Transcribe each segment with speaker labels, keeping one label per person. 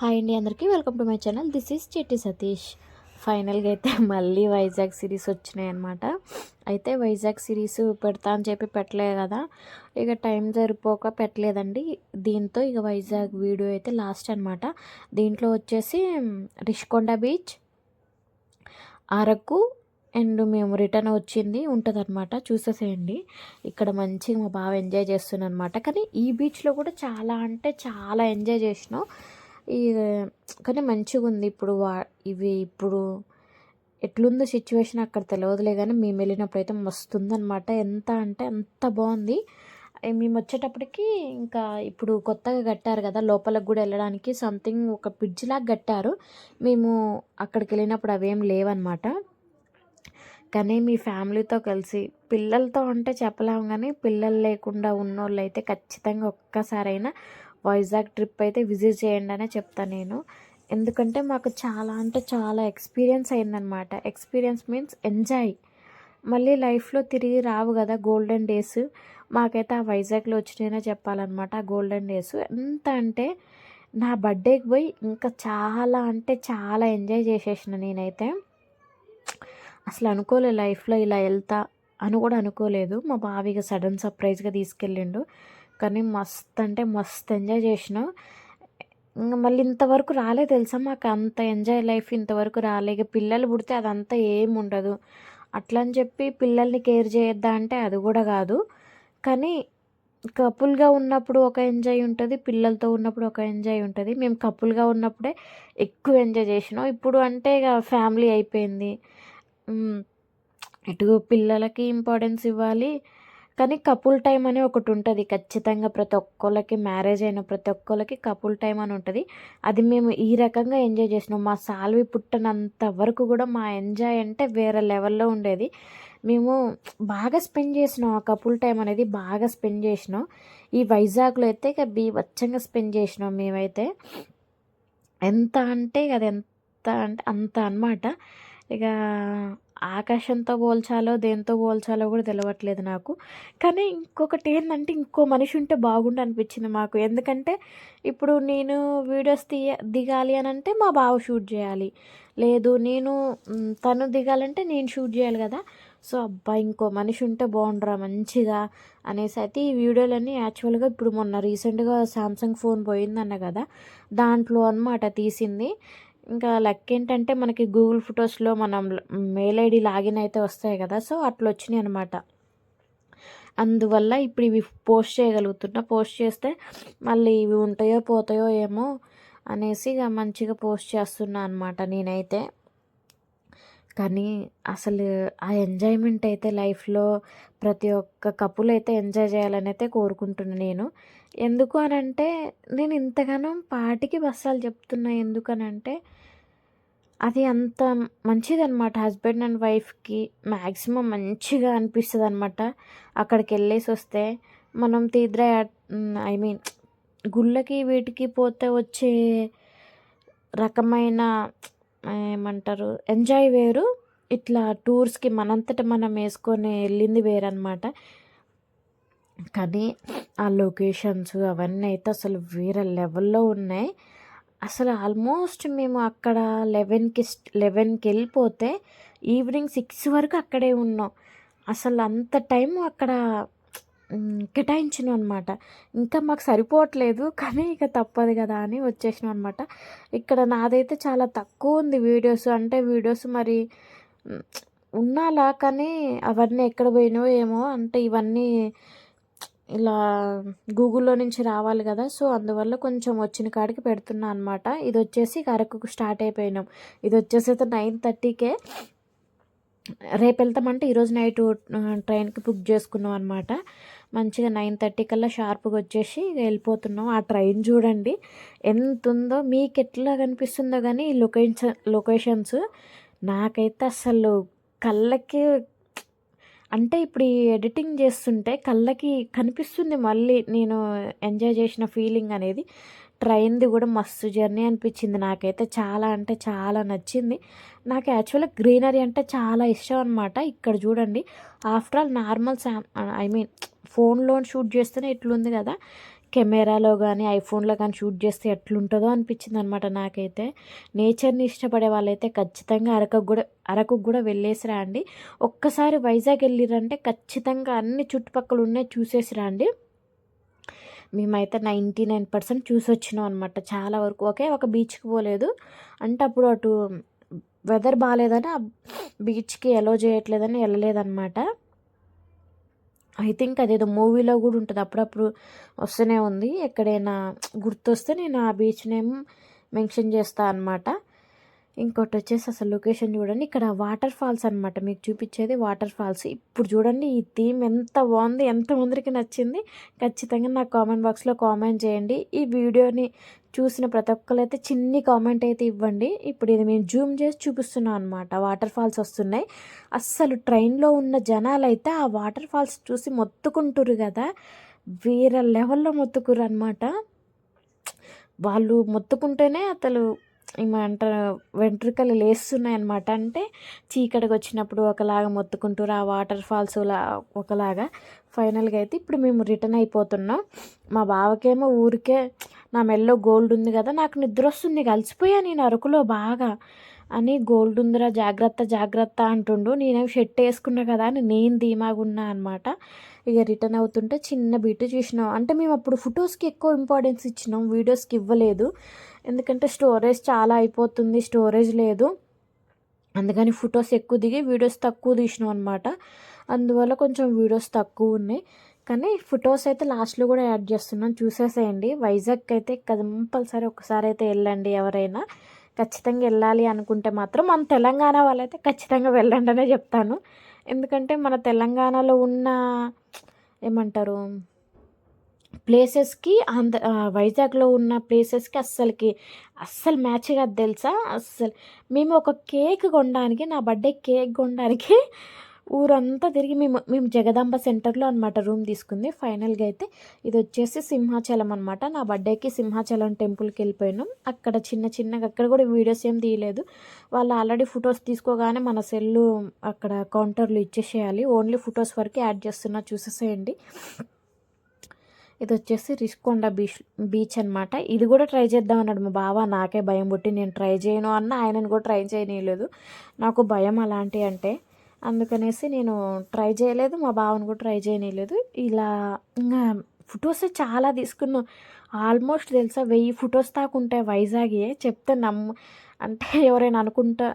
Speaker 1: Hi అండి అందరికీ welcome to my channel. This is Chetti Satish. ఫైనల్గా అయితే మళ్ళీ వైజాగ్ సిరీస్ వచ్చినాయి అనమాట అయితే వైజాగ్ సిరీస్ పెడతా అని చెప్పి పెట్టలేదు కదా. ఇక టైం సరిపోక పెట్టలేదండి. దీంతో ఇక వైజాగ్ వీడియో అయితే లాస్ట్ అనమాట దీంట్లో వచ్చేసి రిషికొండ బీచ్ అరకు అండ్ మేము రిటర్న్ వచ్చింది ఉంటుంది అనమాట చూసేసేయండి. ఇక్కడ మంచిగా మా బాగా ఎంజాయ్ చేస్తున్నాను అనమాట కానీ ఈ బీచ్లో కూడా చాలా అంటే చాలా ఎంజాయ్ చేసినాం. కానీ మంచిగా ఉంది. ఇప్పుడు వా ఇవి ఇప్పుడు ఎట్లుందో సిచ్యువేషన్ అక్కడ తెలియదులే కానీ మేము వెళ్ళినప్పుడు అయితే మస్తుందనమాట ఎంత అంటే అంత బాగుంది. మేము వచ్చేటప్పటికి ఇంకా ఇప్పుడు కొత్తగా కట్టారు కదా లోపలికి కూడా వెళ్ళడానికి సంథింగ్ ఒక లాగా కట్టారు. మేము అక్కడికి వెళ్ళినప్పుడు అవేం లేవన్నమాట. కానీ మీ ఫ్యామిలీతో కలిసి పిల్లలతో అంటే చెప్పలేము కానీ పిల్లలు లేకుండా ఉన్నోళ్ళు అయితే ఖచ్చితంగా ఒక్కసారైనా వైజాగ్ ట్రిప్ అయితే విజిట్ చేయండి అనే చెప్తాను నేను. ఎందుకంటే మాకు చాలా అంటే చాలా ఎక్స్పీరియన్స్ అయిందనమాట ఎక్స్పీరియన్స్ మీన్స్ ఎంజాయ్. మళ్ళీ లైఫ్లో తిరిగి రావు కదా గోల్డెన్ డేస్. మాకైతే ఆ వైజాగ్లో వచ్చినాయనే చెప్పాలన్నమాట ఆ గోల్డెన్ డేస్. ఎంత అంటే నా బర్త్డేకి పోయి ఇంకా చాలా అంటే చాలా ఎంజాయ్ చేసేసిన నేనైతే. అసలు అనుకోలే లైఫ్లో ఇలా వెళ్తా అని కూడా అనుకోలేదు. మా బావిగా సడన్ సర్ప్రైజ్గా తీసుకెళ్ళిండు. కానీ మస్త్ అంటే మస్త్ ఎంజాయ్ చేసినాం. ఇంకా మళ్ళీ ఇంతవరకు రాలే తెలుసా మాకు అంత ఎంజాయ్ లైఫ్ ఇంతవరకు రాలే. ఇక పిల్లలు పుడితే అదంతా ఏం ఉండదు. అట్లా అని చెప్పి పిల్లల్ని కేర్ చేయొద్దా అంటే అది కూడా కాదు. కానీ కపుల్గా ఉన్నప్పుడు ఒక ఎంజాయ్ ఉంటుంది పిల్లలతో ఉన్నప్పుడు ఒక ఎంజాయ్ ఉంటుంది. మేము కపుల్గా ఉన్నప్పుడే ఎక్కువ ఎంజాయ్ చేసినాం. ఇప్పుడు అంటే ఇక ఫ్యామిలీ అయిపోయింది. ఇటు పిల్లలకి ఇంపార్టెన్స్ ఇవ్వాలి. కానీ కపుల్ టైం అని ఒకటి ఉంటుంది. ఖచ్చితంగా ప్రతి ఒక్కళ్ళకి మ్యారేజ్ అయిన ప్రతి ఒక్కళ్ళకి కపుల్ టైం అని ఉంటుంది. అది మేము ఈ రకంగా ఎంజాయ్ చేసినాం. మా సాల్వి పుట్టినంత వరకు కూడా మా ఎంజాయ్ అంటే వేరే లెవెల్లో ఉండేది. మేము బాగా స్పెండ్ చేసినాం. ఆ కపుల్ టైం అనేది బాగా స్పెండ్ చేసినాం. ఈ వైజాగ్లో అయితే ఇక బీవచ్చంగా స్పెండ్ చేసినాం మేమైతే. ఎంత అంటే అది ఎంత అంటే అంత అనమాట ఇక ఆకాశంతో పోల్చాలో దేంతో పోల్చాలో కూడా తెలవట్లేదు నాకు. కానీ ఇంకొకటి ఏంటంటే ఇంకో మనిషి ఉంటే బాగుండు అనిపించింది మాకు. ఎందుకంటే ఇప్పుడు నేను వీడియోస్ తీయ దిగాలి అని అంటే మా బావ షూట్ చేయాలి. లేదు నేను తను దిగాలంటే నేను షూట్ చేయాలి కదా. సో అబ్బా ఇంకో మనిషి ఉంటే బాగుండరా మంచిగా అనేసి అయితే ఈ వీడియోలన్నీ యాక్చువల్గా ఇప్పుడు మొన్న రీసెంట్గా సామ్సంగ్ ఫోన్ పోయిందన్న కదా. దాంట్లో అనమాట తీసింది. ఇంకా లక్ ఏంటంటే మనకి గూగుల్ ఫొటోస్లో మనం మెయిల్ ఐడి లాగిన్ అయితే వస్తాయి కదా సో అట్లా వచ్చినాయి అనమాట అందువల్ల ఇప్పుడు ఇవి పోస్ట్ చేయగలుగుతున్నా పోస్ట్ చేస్తే మళ్ళీ ఇవి ఉంటాయో పోతాయో ఏమో అనేసి ఇక మంచిగా పోస్ట్ చేస్తున్నా అనమాట నేనైతే. కానీ అసలు ఆ ఎంజాయ్మెంట్ అయితే లైఫ్లో ప్రతి ఒక్క కపుల్ అయితే ఎంజాయ్ చేయాలని అయితే కోరుకుంటున్నాను నేను. ఎందుకు అని అంటే నేను ఇంతగానో పాటికి బస్సాలు చెప్తున్నా ఎందుకనంటే అది అంత మంచిదన్నమాట. హస్బెండ్ అండ్ వైఫ్కి మ్యాక్సిమం మంచిగా అనిపిస్తుంది అనమాట అక్కడికి వెళ్ళేసి వస్తే మనం తీద్ర ఐ మీన్ గుళ్ళకి వీటికి పోతే వచ్చే రకమైన ఏమంటారు ఎంజాయ్ వేరు. ఇట్లా టూర్స్కి మనంతట మనం వేసుకొని వెళ్ళింది వేరనమాట కానీ ఆ లొకేషన్స్ అవన్నీ అయితే అసలు వేరే లెవెల్లో ఉన్నాయి. అసలు ఆల్మోస్ట్ మేము అక్కడ లెవెన్కి లెవెన్కి వెళ్ళిపోతే ఈవినింగ్ సిక్స్ వరకు అక్కడే ఉన్నాం. అసలు అంత టైం అక్కడ కేటాయించినాం అనమాట ఇంకా మాకు సరిపోవట్లేదు కానీ ఇక తప్పదు కదా అని వచ్చేసినాం అనమాట ఇక్కడ నాదైతే చాలా తక్కువ ఉంది వీడియోస్. అంటే వీడియోస్ మరి ఉన్నాలా కానీ అవన్నీ ఎక్కడ పోయినో ఏమో అంటే ఇవన్నీ ఇలా గూగుల్లో నుంచి రావాలి కదా. సో అందువల్ల కొంచెం వచ్చిన కాడికి పెడుతున్నా అనమాట ఇది వచ్చేసి అరకుకు స్టార్ట్ అయిపోయినాం. ఇది వచ్చేసి అయితే నైన్ థర్టీకే. రేపు వెళ్తామంటే ఈరోజు నైట్ ట్రైన్కి బుక్ చేసుకున్నాం అనమాట మంచిగా నైన్ థర్టీ కల్లా షార్ప్గా వచ్చేసి వెళ్ళిపోతున్నాం. ఆ ట్రైన్ చూడండి. ఎంత ఉందో మీకు ఎట్లా కనిపిస్తుందో కానీ ఈ లొకేషన్ లొకేషన్స్ నాకైతే అసలు కళ్ళకి అంటే ఇప్పుడు ఈ ఎడిటింగ్ చేస్తుంటే కళ్ళకి కనిపిస్తుంది మళ్ళీ నేను ఎంజాయ్ చేసిన ఫీలింగ్ అనేది. ట్రైన్ది కూడా మస్తు జర్నీ అనిపించింది నాకైతే. చాలా అంటే చాలా నచ్చింది. నాకు యాక్చువల్గా గ్రీనరీ అంటే చాలా ఇష్టం అనమాట ఇక్కడ చూడండి ఆఫ్టర్ ఆల్ నార్మల్ శామ్ ఐ మీన్ ఫోన్లో షూట్ చేస్తేనే ఇట్లుంది కదా. కెమెరాలో కానీ ఐఫోన్లో కానీ షూట్ చేస్తే ఎట్లుంటుందో అనిపించింది అనమాట నాకైతే. నేచర్ని ఇష్టపడే వాళ్ళైతే ఖచ్చితంగా అరకు కూడా అరకు కూడా వెళ్ళేసి రండి ఒక్కసారి వైజాగ్ వెళ్ళిరంటే ఖచ్చితంగా అన్ని చుట్టుపక్కల ఉన్నాయి చూసేసి రండి మేమైతే నైంటీ నైన్ పర్సెంట్ చూసి వచ్చినాం అనమాట చాలా వరకు. ఒకే ఒక బీచ్కి పోలేదు. అంటే అప్పుడు అటు వెదర్ బాగాలేదని ఆ బీచ్కి ఎలో చేయట్లేదని వెళ్ళలేదన్నమాట. ఐ థింక్ అదేదో మూవీలో కూడా ఉంటుంది. అప్పుడప్పుడు వస్తూనే ఉంది. ఎక్కడైనా గుర్తొస్తే నేను ఆ బీచ్ నేమ్ మెన్షన్ చేస్తాను అనమాట ఇంకోటి వచ్చేసి అసలు లొకేషన్ చూడండి. ఇక్కడ వాటర్ ఫాల్స్ అనమాట మీకు చూపించేది వాటర్ ఫాల్స్ ఇప్పుడు చూడండి ఈ థీమ్ ఎంత బాగుంది ఎంతమందికి నచ్చింది. ఖచ్చితంగా నాకు కామెంట్ బాక్స్లో కామెంట్ చేయండి. ఈ వీడియోని చూసిన ప్రతి ఒక్కరు అయితే చిన్ని కామెంట్ అయితే ఇవ్వండి. ఇప్పుడు ఇది మేము జూమ్ చేసి చూపిస్తున్నాం అనమాట వాటర్ ఫాల్స్ వస్తున్నాయి. అస్సలు ట్రైన్లో ఉన్న జనాలు అయితే ఆ వాటర్ ఫాల్స్ చూసి మొత్తుకుంటురు కదా. వేరే లెవెల్లో మొత్తుకురు అనమాట వాళ్ళు మొత్తుకుంటేనే అసలు ఏమంటారు వెంట్రుకలు లేస్తున్నాయి అనమాట అంటే చీకటికి వచ్చినప్పుడు ఒకలాగా మొత్తుకుంటారు ఆ వాటర్ ఫాల్స్ లా ఒకలాగా. ఫైనల్గా అయితే ఇప్పుడు మేము రిటర్న్ అయిపోతున్నాం. మా బావకేమో ఊరికే నా మెల్లో గోల్డ్ ఉంది కదా నాకు నిద్ర వస్తుంది కలిసిపోయా నేను అరకులో బాగా అని గోల్డ్ ఉందిరా జాగ్రత్త జాగ్రత్త అంటుండు. నేనేం షర్ట్ వేసుకున్నా కదా అని నేను ధీమాగున్నా అనమాట ఇక రిటర్న్ అవుతుంటే చిన్న బిట్ చూసినాం. అంటే మేము అప్పుడు ఫొటోస్కి ఎక్కువ ఇంపార్టెన్స్ ఇచ్చినాం వీడియోస్కి ఇవ్వలేదు. ఎందుకంటే స్టోరేజ్ చాలా అయిపోతుంది స్టోరేజ్ లేదు. అందుకని ఫొటోస్ ఎక్కువ దిగి వీడియోస్ తక్కువ తీసినాం అనమాట అందువల్ల కొంచెం వీడియోస్ తక్కువ ఉన్నాయి. కానీ ఫొటోస్ అయితే లాస్ట్లో కూడా యాడ్ చేస్తున్నాం. చూసేసేయండి. వైజాగ్ అయితే కంపల్సరీ ఒకసారి అయితే వెళ్ళండి ఎవరైనా. ఖచ్చితంగా వెళ్ళాలి అనుకుంటే మాత్రం మన తెలంగాణ వాళ్ళైతే ఖచ్చితంగా వెళ్ళండి అనే చెప్తాను. ఎందుకంటే మన తెలంగాణలో ఉన్న ఏమంటారు? ప్లేసెస్కి ఆంధ్ర వైజాగ్లో ఉన్న ప్లేసెస్కి అస్సలకి అస్సలు మ్యాచ్ కాదు తెలుసా? అస్సలు మేము ఒక కేక్ కొనడానికి నా బర్త్డే కేక్ కొనడానికి ఊరంతా తిరిగి మేము మేము జగదాంబ సెంటర్లో అనమాట రూమ్ తీసుకుంది. ఫైనల్గా అయితే ఇది వచ్చేసి సింహాచలం అనమాట నా బర్త్డేకి సింహాచలం టెంపుల్కి వెళ్ళిపోయినాం. అక్కడ చిన్న చిన్నగా అక్కడ కూడా వీడియోస్ ఏం తీయలేదు. వాళ్ళు ఆల్రెడీ ఫొటోస్ తీసుకోగానే మన సెల్లు అక్కడ కౌంటర్లు ఇచ్చేసేయాలి. ఓన్లీ ఫొటోస్ వరకు యాడ్ చేస్తున్నా చూసేసేయండి. ఇది వచ్చేసి రిష్కొండ బీచ్ బీచ్ అనమాట ఇది కూడా ట్రై చేద్దాం అన్నాడు మా బావ. నాకే భయం పుట్టి నేను ట్రై చేయను అన్న ఆయనను కూడా ట్రై చేయనీయలేదు. నాకు భయం అలాంటి అంటే. అందుకనేసి నేను ట్రై చేయలేదు మా బావను కూడా ట్రై చేయనీయలేదు. ఇలా ఇంకా ఫొటోస్ చాలా తీసుకున్నాం. ఆల్మోస్ట్ తెలుసా వెయ్యి ఫొటోస్ దాకా ఉంటాయి వైజాగే. చెప్తే నమ్ము అంటే ఎవరైనా అనుకుంటా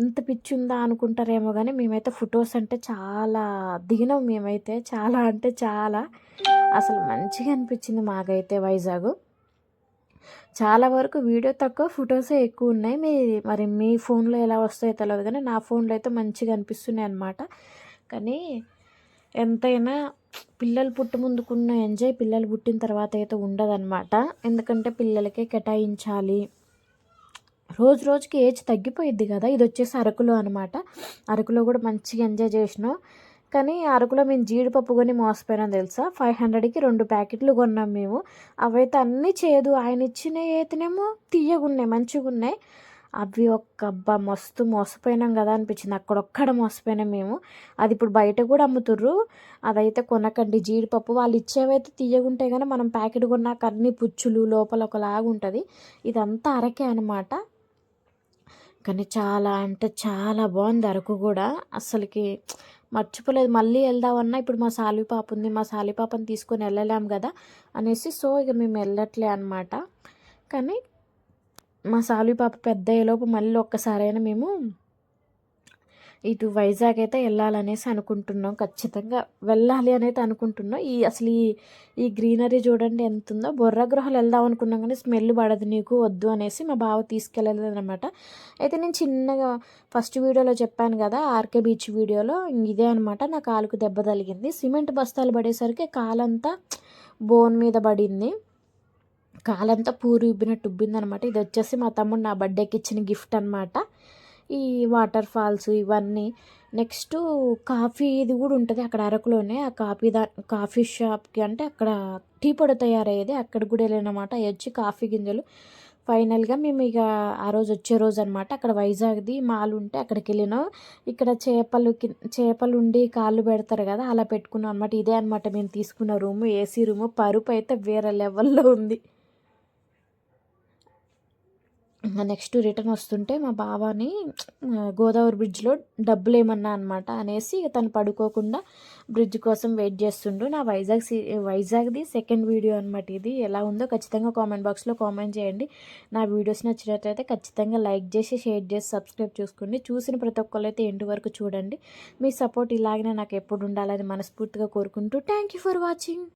Speaker 1: ఇంత పిచ్చి ఉందా అనుకుంటారేమో కానీ మేమైతే ఫొటోస్ అంటే చాలా దిగినాం మేమైతే. చాలా అంటే చాలా. అసలు మంచిగా అనిపించింది మాకైతే వైజాగ్. చాలా వరకు వీడియో తక్కువ ఫొటోసే ఎక్కువ ఉన్నాయి. మీ మరి మీ ఫోన్లో ఎలా వస్తాయో తెలియదు కానీ నా ఫోన్లో అయితే మంచిగా అనిపిస్తున్నాయి అనమాట కానీ ఎంతైనా పిల్లలు పుట్టు ముందుకున్న ఎంజాయ్ పిల్లలు పుట్టిన తర్వాత అయితే ఉండదన్నమాట. ఎందుకంటే పిల్లలకే కేటాయించాలి. రోజు రోజుకి ఏజ్ తగ్గిపోయిద్ది కదా. ఇది వచ్చేసి అరకులో అనమాట అరకులో కూడా మంచిగా ఎంజాయ్ చేసినాం. కానీ అరకులో మేము జీడిపప్పు కొని మోసపోయినా తెలుసా? ఫైవ్ హండ్రెడ్కి రెండు ప్యాకెట్లు కొన్నాం మేము. అవైతే అన్నీ చేదు ఆయన ఇచ్చిన అయితేనేమో తీయగున్నాయి మంచిగా ఉన్నాయి అవి ఒక్క అబ్బా మస్తు మోసపోయినాం కదా అనిపించింది. అక్కడొక్కడ మోసపోయినాం మేము. అది ఇప్పుడు బయట కూడా అమ్ముతుర్రు. అదైతే కొనకండి. జీడిపప్పు వాళ్ళు ఇచ్చేవైతే తీయగుంటాయి కానీ మనం ప్యాకెట్ కొన్నాక అన్ని పుచ్చులు లోపల ఒకలాగా ఉంటుంది. ఇదంతా అరకే అనమాట కానీ చాలా అంటే చాలా బాగుంది అరకు కూడా. అసలుకి మర్చిపోలేదు. మళ్ళీ వెళ్దామన్నా ఇప్పుడు మా సాలి పాప ఉంది. మా సాలి పాపని తీసుకొని వెళ్ళలేం కదా అనేసి సో ఇక మేము వెళ్ళట్లే అనమాట కానీ మా సాలి పాప పెద్ద అయ్యేలోపు మళ్ళీ ఒక్కసారైనా మేము ఇటు వైజాగ్ అయితే వెళ్ళాలనేసి అనుకుంటున్నాం ఖచ్చితంగా వెళ్ళాలి అనేది అనుకుంటున్నాం. ఈ అసలు ఈ ఈ గ్రీనరీ చూడండి ఎంత ఉందో బొర్ర గృహాలు వెళ్దాం అనుకున్నాం కానీ స్మెల్ పడదు నీకు వద్దు అనేసి మా బావ తీసుకెళ్ళలేదు అనమాట అయితే నేను చిన్నగా ఫస్ట్ వీడియోలో చెప్పాను కదా ఆర్కే బీచ్ వీడియోలో ఇదే అనమాట నా కాలుకు దెబ్బ తగిలింది. సిమెంట్ బస్తాలు పడేసరికి కాలంతా బోన్ మీద పడింది. కాలంతా పూరు ఇబ్బినట్టు ఉబ్బింది అనమాట ఇది వచ్చేసి మా తమ్ముడు నా బర్త్డేకి ఇచ్చిన గిఫ్ట్ అనమాట ఈ వాటర్ ఫాల్స్ ఇవన్నీ. నెక్స్ట్ కాఫీ ఇది కూడా ఉంటుంది అక్కడ అరకులోనే. ఆ కాఫీ దా కాఫీ షాప్కి అంటే అక్కడ టీ పొడి తయారయ్యేది. అక్కడ కూడా వెళ్ళినమాట. వచ్చి కాఫీ గింజలు. ఫైనల్గా మేము ఇక ఆ రోజు వచ్చే రోజు అనమాట అక్కడ వైజాగ్ది మాల్ ఉంటే అక్కడికి వెళ్ళినాం. ఇక్కడ చేపలు చేపలు ఉండి కాళ్ళు పెడతారు కదా అలా పెట్టుకున్నాం అనమాట ఇదే అనమాట మేము తీసుకున్న రూము ఏసీ రూము. పరుపు అయితే వేరే లెవెల్లో ఉంది. నెక్స్ట్ రిటర్న్ వస్తుంటే మా బావని గోదావరి బ్రిడ్జ్లో డబ్బులు ఏమన్నా అనమాట అనేసి ఇక తను పడుకోకుండా బ్రిడ్జ్ కోసం వెయిట్ చేస్తుండు. నా వైజాగ్ సి వైజాగ్ది సెకండ్ వీడియో అనమాట ఇది. ఎలా ఉందో ఖచ్చితంగా కామెంట్ బాక్స్లో కామెంట్ చేయండి. నా వీడియోస్ నచ్చినట్లయితే ఖచ్చితంగా లైక్ చేసి షేర్ చేసి సబ్స్క్రైబ్ చేసుకోండి చూసిన ప్రతి ఒక్కరు అయితే ఎండు వరకు చూడండి. మీ సపోర్ట్ ఇలాగనే నాకు ఎప్పుడు ఉండాలని మనస్ఫూర్తిగా కోరుకుంటూ థ్యాంక్ యూ ఫర్ వాచింగ్